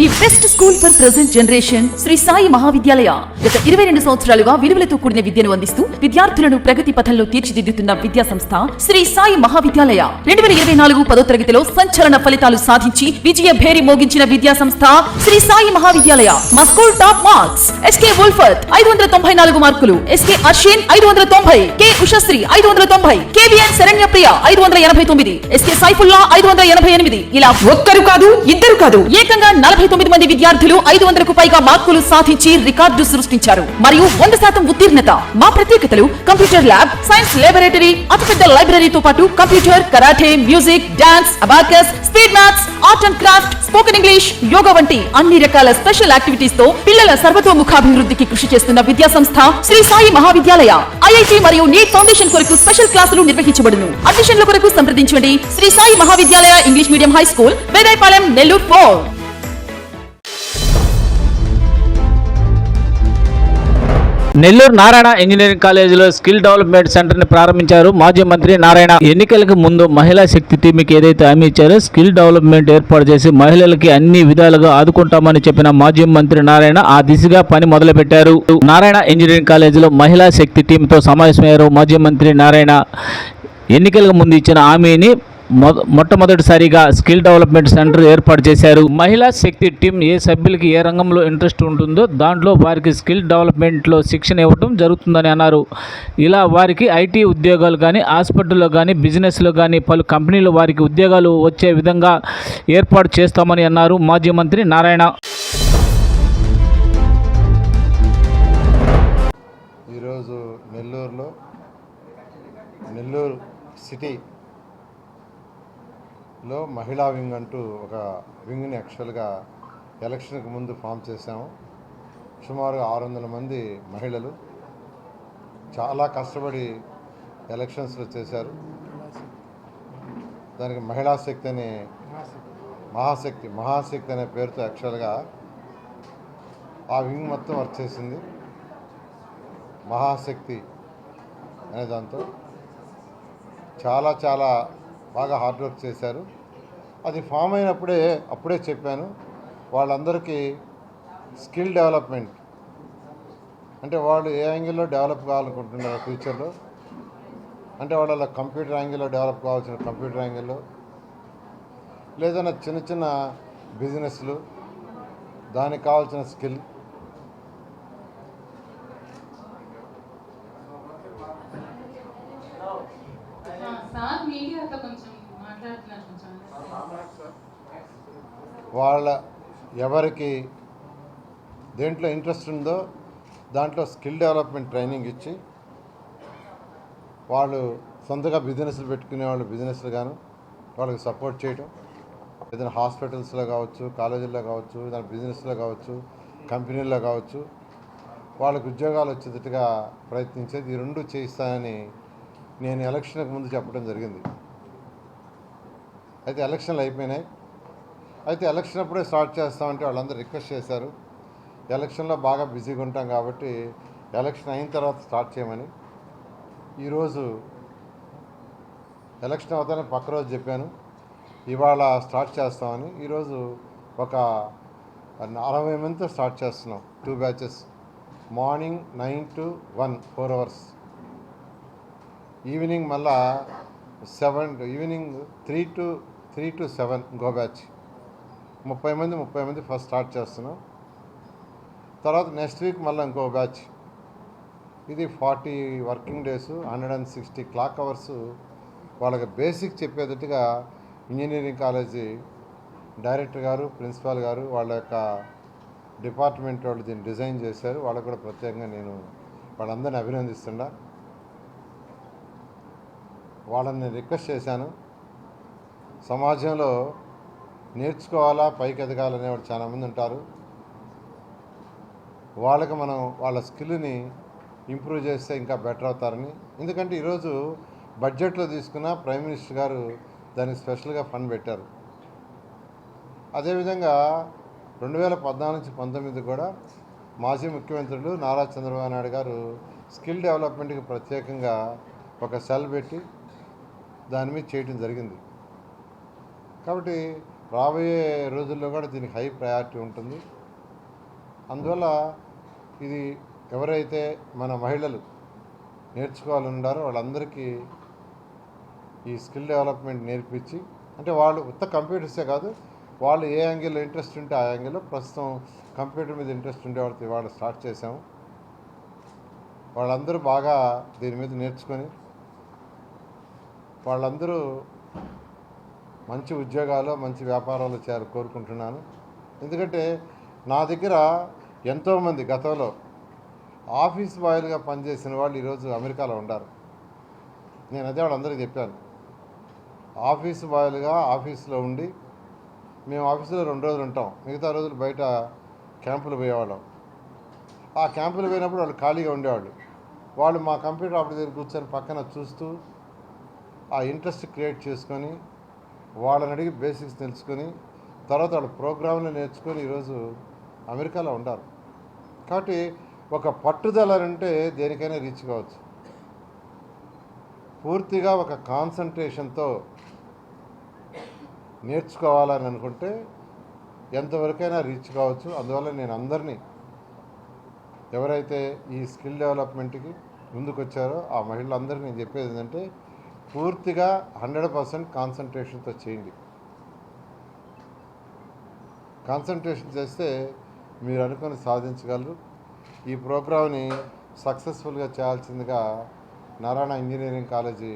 The best school for present generation Shri Sai Mahavidyalaya. గత ఇరవై రెండు సంవత్సరాలుగా విలువలతో కూడిన విద్యను అందిస్తూ విద్యార్థులను ప్రగతి పథంలో తీర్చిదిద్దుతున్న విద్యా సంస్థ శ్రీ సాయి మహావిద్యాలయ. రెండు వేల ఇరవై నాలుగు పదో తరగతిలో సంచలన ఫలితాలు సాధించి విజయ భేరి మోగించిన విద్యా సంస్థ శ్రీ సాయి మహావిద్యాలయ. మా school top marks. SK Ulfat ఐదు వందల తొంభై నాలుగు మార్కులు. ఎస్కే అశ్విన్ ఐదు వందల తొంభై. కె ఉషశ్రీ ఐదు వందల తొంభై. కేవీఎన్ శరణ్య ప్రియ ఐదు వందల ఎనభై తొమ్మిది. ఎస్కే సైఫుల్లా ఐదు వందల ఎనభై ఎనిమిది. ఇలా ఒక్కరు కాదు ఇద్దరు కాదు ఏకంగా నలభై తొమ్మిది మంది విద్యార్థులు ఐదు వందలకు పైగా మార్కులు సాధించి రికార్డు సృష్టించారు. మరియు వంద శాతం ఉత్తీర్ణత. మా ప్రత్యేకతలు కంప్యూటర్ ల్యాబ్ సైన్స్ లాబొరేటరీ అతిపెద్ద లైబ్రరీతో పాటు computer karate music dance abacus speed maths art and craft spoken English yoga వంటి అన్ని రకాల స్పెషల్ యాక్టివిటీస్తో పిల్లల సర్వతోముఖాభివృద్ధికి కృషి చేస్తున్న విద్యా సంస్థ శ్రీ సాయి మహావిద్యాలయ ఐఐటి మరియు నీట్ ఫౌండేషన్ కొరకు స్పెషల్ క్లాసులు నిర్వహించబడును. అడ్మిషన్ల కొరకు సంప్రదించండి. Shri Sai Mahavidyalaya English medium high school Vedayapalem Nellore four. Nellore Narayana engineering కాలేజీలో స్కిల్ డెవలప్మెంట్ సెంటర్ని ప్రారంభించారు మాజీ మంత్రి నారాయణ. ఎన్నికలకు ముందు మహిళా శక్తి టీంకి ఏదైతే హామీ ఇచ్చారో స్కిల్ డెవలప్మెంట్ ఏర్పాటు చేసి మహిళలకి అన్ని విధాలుగా ఆదుకుంటామని చెప్పిన మాజీ మంత్రి నారాయణ ఆ దిశగా పని మొదలుపెట్టారు. నారాయణ ఇంజనీరింగ్ కాలేజీలో మహిళా శక్తి టీంతో సమావేశమయ్యారు మాజీ మంత్రి నారాయణ. ఎన్నికలకు ముందు ఇచ్చిన హామీని మొట్టమొదటిసారిగా స్కిల్ డెవలప్మెంట్ సెంటర్ ఏర్పాటు చేశారు. మహిళా శక్తి టీం ఏ సభ్యులకి ఏ రంగంలో ఇంట్రెస్ట్ ఉంటుందో దాంట్లో వారికి స్కిల్ డెవలప్మెంట్లో శిక్షణ ఇవ్వడం జరుగుతుందని అన్నారు. ఇలా వారికి ఐటీ ఉద్యోగాలు కానీ హాస్పిటల్లో కానీ బిజినెస్లో కానీ పలు కంపెనీలు వారికి ఉద్యోగాలు వచ్చే విధంగా ఏర్పాటు చేస్తామని అన్నారు మాజీ మంత్రి నారాయణ. ఈరోజు నెల్లూరులో నెల్లూరు లో మహిళా వింగ్ అంటూ ఒక వింగ్ని యాక్చువల్గా ఎలక్షన్కి ముందు ఫామ్ చేశాము. సుమారు ఆరు వందల మంది మహిళలు చాలా కష్టపడి ఎలక్షన్స్లో చేశారు. దానికి మహిళా శక్తి అనే మహాశక్తి మహాశక్తి అనే పేరుతో యాక్చువల్గా ఆ వింగ్ మొత్తం వర్క్ చేసింది. మహాశక్తి అనే దాంతో చాలా చాలా బాగా హార్డ్ వర్క్ చేశారు. అది ఫామ్ అయినప్పుడే అప్పుడే చెప్పాను. వాళ్ళందరికీ స్కిల్ డెవలప్మెంట్. అంటే వాళ్ళు ఏ యాంగిల్లో డెవలప్ కావాలనుకుంటున్నారు ఫ్యూచర్లో. అంటే వాళ్ళ కంప్యూటర్ యాంగిల్లో డెవలప్ కావాల్సిన కంప్యూటర్ యాంగిల్లో. లేదన్నా చిన్న చిన్న బిజినెస్లు. దానికి కావాల్సిన స్కిల్. వాళ్ళ ఎవరికి దేంట్లో ఇంట్రెస్ట్ ఉందో దాంట్లో స్కిల్ డెవలప్మెంట్ ట్రైనింగ్ ఇచ్చి వాళ్ళు సొంతగా బిజినెస్లు పెట్టుకునే వాళ్ళు బిజినెస్లు గాను వాళ్ళకి సపోర్ట్ చేయటం. ఏదైనా హాస్పిటల్స్లో కావచ్చు కాలేజీల్లో కావచ్చు ఏదైనా బిజినెస్లో కావచ్చు కంపెనీల్లో కావచ్చు వాళ్ళకి ఉద్యోగాలు వచ్చేటట్టుగా ప్రయత్నించేది ఈ రెండు చేయిస్తానని నేను ఎలక్షన్కి ముందు చెప్పడం జరిగింది. అయితే ఎలక్షన్లు అయిపోయినాయి. అయితే ఎలక్షన్ అప్పుడే స్టార్ట్ చేస్తామంటే వాళ్ళందరూ రిక్వెస్ట్ చేశారు. ఎలక్షన్లో బాగా బిజీగా ఉంటాం కాబట్టి ఎలక్షన్ అయిన తర్వాత స్టార్ట్ చేయమని. ఈరోజు ఎలక్షన్ అవుతానే పక్క రోజు చెప్పాను. ఇవాళ స్టార్ట్ చేస్తామని. ఈరోజు ఒక అరవై మందితో స్టార్ట్ చేస్తున్నాం. Two batches. Morning nine to one four hours. Evening మళ్ళా seven evening three to three to seven go batch. ముప్పై మంది ముప్పై మంది ఫస్ట్ స్టార్ట్ చేస్తున్నాం. తర్వాత నెక్స్ట్ వీక్ మళ్ళీ ఇంకో బ్యాచ్ ఇది forty working days hundred and sixty clock hours వాళ్ళకి బేసిక్ చెప్పేటట్టుగా ఇంజనీరింగ్ కాలేజీ డైరెక్టర్ గారు ప్రిన్సిపాల్ గారు వాళ్ళ యొక్క డిపార్ట్మెంట్ వాళ్ళు దీన్ని డిజైన్ చేశారు. వాళ్ళకు కూడా ప్రత్యేకంగా నేను వాళ్ళందరిని అభినందిస్తున్నా. వాళ్ళని రిక్వెస్ట్ చేశాను. సమాజంలో నేర్చుకోవాలా? పైకి ఎదగాలనేవాడు చాలామంది ఉంటారు. వాళ్ళకి మనం వాళ్ళ స్కిల్ని ఇంప్రూవ్ చేస్తే ఇంకా బెటర్ అవుతారని. ఎందుకంటే ఈరోజు బడ్జెట్లో తీసుకున్న ప్రైమ్ మినిస్టర్ గారు దానికి స్పెషల్గా ఫండ్ పెట్టారు. అదేవిధంగా రెండు వేల పద్నాలుగు నుంచి పంతొమ్మిది కూడా మాజీ ముఖ్యమంత్రులు నారా చంద్రబాబు నాయుడు గారు స్కిల్ డెవలప్మెంట్కి ప్రత్యేకంగా ఒక సెల్ పెట్టి దాని మీద చేయడం జరిగింది. కాబట్టి రాబోయే రోజుల్లో కూడా దీనికి హై ప్రయారిటీ ఉంటుంది. అందువల్ల ఇది ఎవరైతే మన మహిళలు నేర్చుకోవాలన్నారో వాళ్ళందరికీ ఈ స్కిల్ డెవలప్మెంట్ నేర్పించి అంటే వాళ్ళు ఉత్త కంప్యూటర్సే కాదు వాళ్ళు ఏ యాంగిల్లో ఇంట్రెస్ట్ ఉంటే ఆ యాంగిల్లో ప్రస్తుతం కంప్యూటర్ మీద ఇంట్రెస్ట్ ఉండే వాళ్ళతో ఇవాళ స్టార్ట్ చేసాము వాళ్ళందరూ బాగా దీని మీద నేర్చుకొని వాళ్ళందరూ మంచి ఉద్యోగాలు మంచి వ్యాపారాలు చేయాలి కోరుకుంటున్నాను. ఎందుకంటే నా దగ్గర ఎంతోమంది గతంలో ఆఫీస్ బాయ్లుగా పనిచేసిన వాళ్ళు ఈరోజు అమెరికాలో ఉండారు నేను అదే వాళ్ళందరికీ చెప్పాను. ఆఫీస్ బాయ్లుగా ఆఫీస్లో ఉండి మేము ఆఫీసులో రెండు రోజులు ఉంటాం. మిగతా రోజులు బయట క్యాంపులు పోయేవాళ్ళం. ఆ క్యాంపులు పోయినప్పుడు వాళ్ళు ఖాళీగా ఉండేవాళ్ళు. వాళ్ళు మా కంప్యూటర్ ఆపరేటర్ దగ్గర కూర్చొని పక్కన చూస్తూ ఆ ఇంట్రెస్ట్ క్రియేట్ చేసుకొని వాళ్ళని అడిగి బేసిక్స్ తెలుసుకొని తర్వాత వాళ్ళ ప్రోగ్రాంలు నేర్చుకొని ఈరోజు అమెరికాలో ఉండాలి కాబట్టి ఒక పట్టుదల అంటే దేనికైనా రీచ్ కావచ్చు. పూర్తిగా ఒక కాన్సన్ట్రేషన్తో నేర్చుకోవాలని అనుకుంటే ఎంతవరకైనా రీచ్ కావచ్చు. అందువల్ల నేను అందరినీ ఎవరైతే ఈ స్కిల్ డెవలప్మెంట్కి ముందుకొచ్చారో ఆ మహిళలందరినీ నేను చెప్పేది ఏంటంటే పూర్తిగా హండ్రెడ్ పర్సెంట్ కాన్సన్ట్రేషన్తో చేయండి. కాన్సన్ట్రేషన్ చేస్తే మీరు అనుకుని సాధించగలరు. ఈ ప్రోగ్రామ్ని సక్సెస్ఫుల్గా చేయాల్సిందిగా నారాయణ ఇంజనీరింగ్ కాలేజీ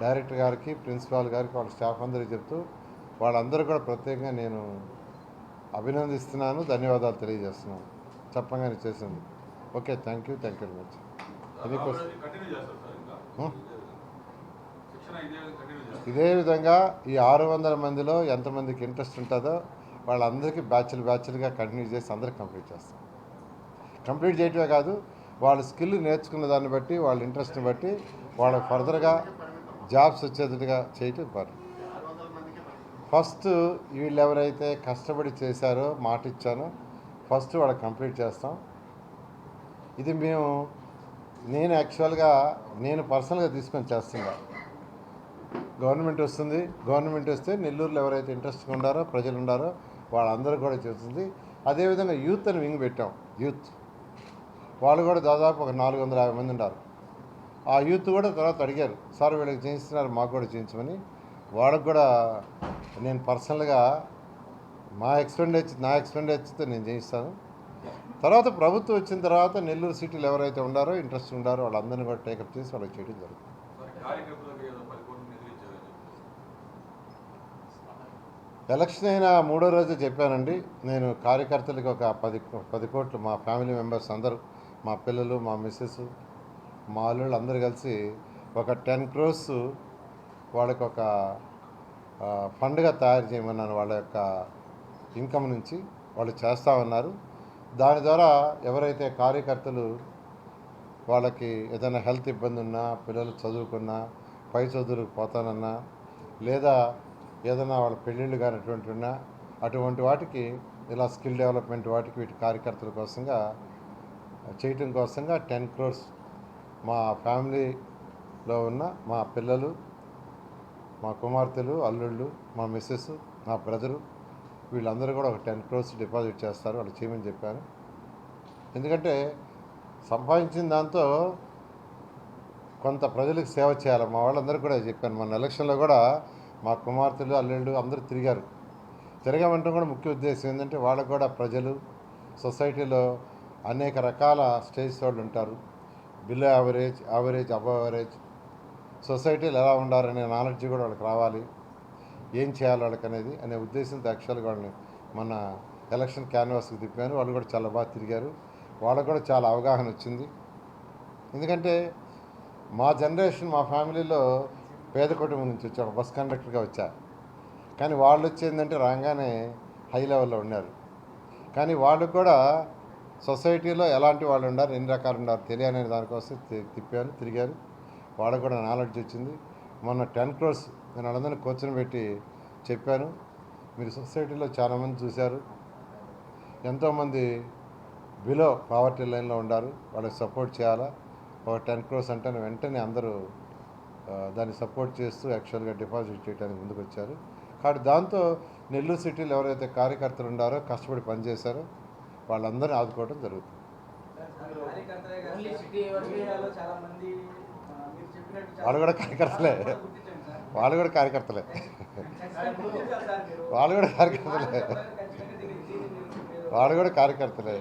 డైరెక్టర్ గారికి ప్రిన్సిపాల్ గారికి వాళ్ళ స్టాఫ్ అందరికీ చెప్తూ వాళ్ళందరూ కూడా ప్రత్యేకంగా నేను అభినందిస్తున్నాను. ధన్యవాదాలు తెలియజేస్తున్నాను. చెప్పగానే చేసింది okay thank you thank you very much. Any question continue చేస్తారు సార్ ఇంకా హ్మ్? శిక్షణ ఇదే విధంగా ఈ ఆరు వందల మందిలో ఎంతమందికి ఇంట్రెస్ట్ ఉంటుందో వాళ్ళందరికీ బ్యాచ్లు బ్యాచ్లుగా కంటిన్యూ చేసి అందరికి కంప్లీట్ చేస్తాం. కంప్లీట్ చేయటమే కాదు వాళ్ళ స్కిల్ నేర్చుకున్న దాన్ని బట్టి వాళ్ళ ఇంట్రెస్ట్ని బట్టి వాళ్ళకి ఫర్దర్గా జాబ్స్ వచ్చేటట్టుగా చేయటం పని ఫస్ట్ వీళ్ళు ఎవరైతే కష్టపడి చేశారో మాట ఇచ్చానో ఫస్ట్ వాళ్ళకి కంప్లీట్ చేస్తాం. ఇది మేము నేను యాక్చువల్గా నేను పర్సనల్గా తీసుకొని చేస్తున్నా. గవర్నమెంట్ వస్తుంది. గవర్నమెంట్ వస్తే నెల్లూరులో ఎవరైతే ఇంట్రెస్ట్గా ఉండారో ప్రజలు ఉండారో వాళ్ళందరూ కూడా చేస్తుంది అదేవిధంగా యూత్ అని వింగ్ పెట్టాం. యూత్. వాళ్ళు కూడా దాదాపు ఒక నాలుగు వందల యాభై మంది ఉన్నారు. ఆ యూత్ కూడా తర్వాత అడిగారు సార్ వీళ్ళకి చేయిస్తున్నారు మాకు కూడా చేయించమని. వాళ్ళకు కూడా నేను పర్సనల్గా మా ఎక్స్పెండిచర్ నా ఎక్స్పెండిచర్తో నేను చేయిస్తాను. తర్వాత ప్రభుత్వం వచ్చిన తర్వాత నెల్లూరు సిటీలో ఎవరైతే ఉండారో ఇంట్రెస్ట్ ఉండారో వాళ్ళందరినీ కూడా టేకప్ చేసి వాళ్ళకి చేయడం జరుగుతుంది సార్ కార్యకర్తలకు ఏదో పది కోట్లు నిధులు ఇచ్చారని చెప్పేసి ఎలక్షన్ అయిన మూడో రోజు చెప్పానండి. నేను కార్యకర్తలకు ఒక పది పది కోట్లు మా ఫ్యామిలీ మెంబర్స్ అందరూ మా పిల్లలు మా మిస్సెస్ మా అల్లుళ్ళు అందరూ కలిసి ఒక టెన్ క్రోర్స్ వాళ్ళకి ఒక ఆ, ఫండ్గా తయారు చేయమన్నాను. వాళ్ళ యొక్క ఇన్కమ్ నుంచి వాళ్ళు చేస్తా ఉన్నారు. దాని ద్వారా ఎవరైతే కార్యకర్తలు వాళ్ళకి ఏదైనా హెల్త్ ఇబ్బంది ఉన్నా పిల్లలు చదువుకున్నా పై చదువులకు పోతానన్నా లేదా ఏదైనా వాళ్ళ పెళ్ళిళ్ళు కానటువంటి ఉన్నా అటువంటి వాటికి ఇలా స్కిల్ డెవలప్మెంట్ వాటికి వీటి కార్యకర్తల కోసంగా చేయటం కోసంగా టెన్ క్రోర్స్ మా ఫ్యామిలీలో ఉన్న మా పిల్లలు మా కుమార్తెలు అల్లుళ్ళు మా మిస్సెస్ మా బ్రదరు వీళ్ళందరూ కూడా ఒక టెన్ క్రోర్స్ డిపాజిట్ చేస్తారు వాళ్ళు చేయమని చెప్పాను ఎందుకంటే సంపాదించిన దాంతో కొంత ప్రజలకు సేవ చేయాలి. మా వాళ్ళందరూ కూడా చెప్పాను మన ఎలక్షన్లో కూడా మా కుమార్తెలు అల్లుళ్ళు అందరూ తిరిగారు. తిరగమంటే కూడా ముఖ్య ఉద్దేశం ఏంటంటే వాళ్ళకు కూడా ప్రజలు సొసైటీలో అనేక రకాల స్టేజ్ వాళ్ళు ఉంటారు. Below average average above average. సొసైటీలో ఎలా ఉండాలనే నాలెడ్జ్ కూడా వాళ్ళకి రావాలి. ఏం చేయాలి వాళ్ళకి అనేది అనే ఉద్దేశంతో యాక్చువల్గా వాళ్ళని మన ఎలక్షన్ క్యాన్వాస్కి తిప్పాను. వాళ్ళు కూడా చాలా బాగా తిరిగారు. వాళ్ళకు కూడా చాలా అవగాహన వచ్చింది. ఎందుకంటే మా జనరేషన్ మా ఫ్యామిలీలో పేద కుటుంబం నుంచి వచ్చాము బస్ కండక్టర్గా వచ్చా కానీ వాళ్ళు వచ్చేందంటే రాగానే హై లెవెల్లో ఉన్నారు. కానీ వాళ్ళు కూడా సొసైటీలో ఎలాంటి వాళ్ళు ఉన్నారు ఎన్ని రకాలు ఉన్నారు తెలియని దానికోసం తిప్పాను తిరిగాను వాళ్ళకు కూడా నాలెడ్జ్ వచ్చింది. మొన్న టెన్ క్రోర్స్ నేను వాళ్ళందరినీ కూర్చొని పెట్టి చెప్పాను. మీరు సొసైటీలో చాలామంది చూశారు. ఎంతోమంది బిలో పావర్టీ లైన్లో ఉన్నారు వాళ్ళకి సపోర్ట్ చేయాలా? ఒక టెన్ క్రోర్స్ అంటే వెంటనే అందరూ దాన్ని సపోర్ట్ చేస్తూ యాక్చువల్గా డిపాజిట్ చేయడానికి ముందుకు వచ్చారు కాబట్టి దాంతో నెల్లూరు సిటీలో ఎవరైతే కార్యకర్తలు ఉన్నారో కష్టపడి పనిచేశారో వాళ్ళందరినీ ఆదుకోవడం జరుగుతుంది. వాళ్ళు కూడా కార్యకర్తలే. వాళ్ళు కూడా కార్యకర్తలే. వాళ్ళు కూడా కార్యకర్తలే. వాళ్ళు కూడా కార్యకర్తలే.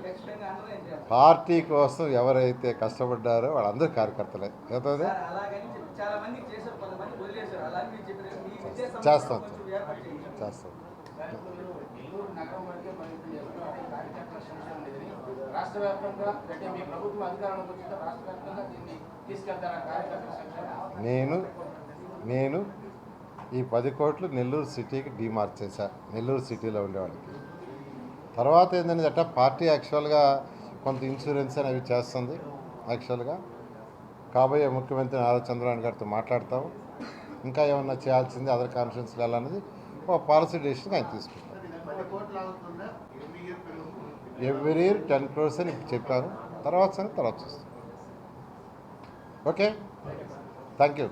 పార్టీ కోసం ఎవరైతే కష్టపడ్డారో వాళ్ళందరూ కార్యకర్తలే. చెప్పి చాలా మంది చేశారు కొంతమంది వదిలేశారు. అలాగే మీరు చెప్పిన మీ విద్యా సంస్థ చేస్తాం. కొంచెం ఏర్పాటు చేయండి. చేస్తాం. నెల్లూరు నగరం వరకే పరిమితం చేసుకుని కార్యకర్తల సంక్షేమం లేదని రాష్ట్ర వ్యాప్తంగా అంటే మీ ప్రభుత్వం అధికారంలోకి వచ్చిన రాష్ట్ర వ్యాప్తంగా దీన్ని తీసుకెళ్తారా కార్యకర్తల సంక్షేమం? నేను నేను ఈ పది కోట్లు నెల్లూరు సిటీకి డిమార్క్ చేశా. నెల్లూరు సిటీలో ఉండేవాళ్ళకి తర్వాత ఏంటంటే అట్ట పార్టీ యాక్చువల్గా కొంత ఇన్సూరెన్స్ అనేవి చేస్తుంది యాక్చువల్గా కాబోయే ముఖ్యమంత్రి నారా చంద్రబాబు గారితో మాట్లాడతాము ఇంకా ఏమన్నా చేయాల్సింది అదర్ కాన్ఫరెన్స్లు వెళ్ళాలనేది ఒక పాలసీ డెసిషన్ ఆయన తీసుకుంటాం ఎవ్రీ ఇయర్ టెన్ క్రోర్స్ అని ఇప్పుడు చెప్పాను తర్వాత సంగతి తర్వాత చూస్తాం. Okay thank you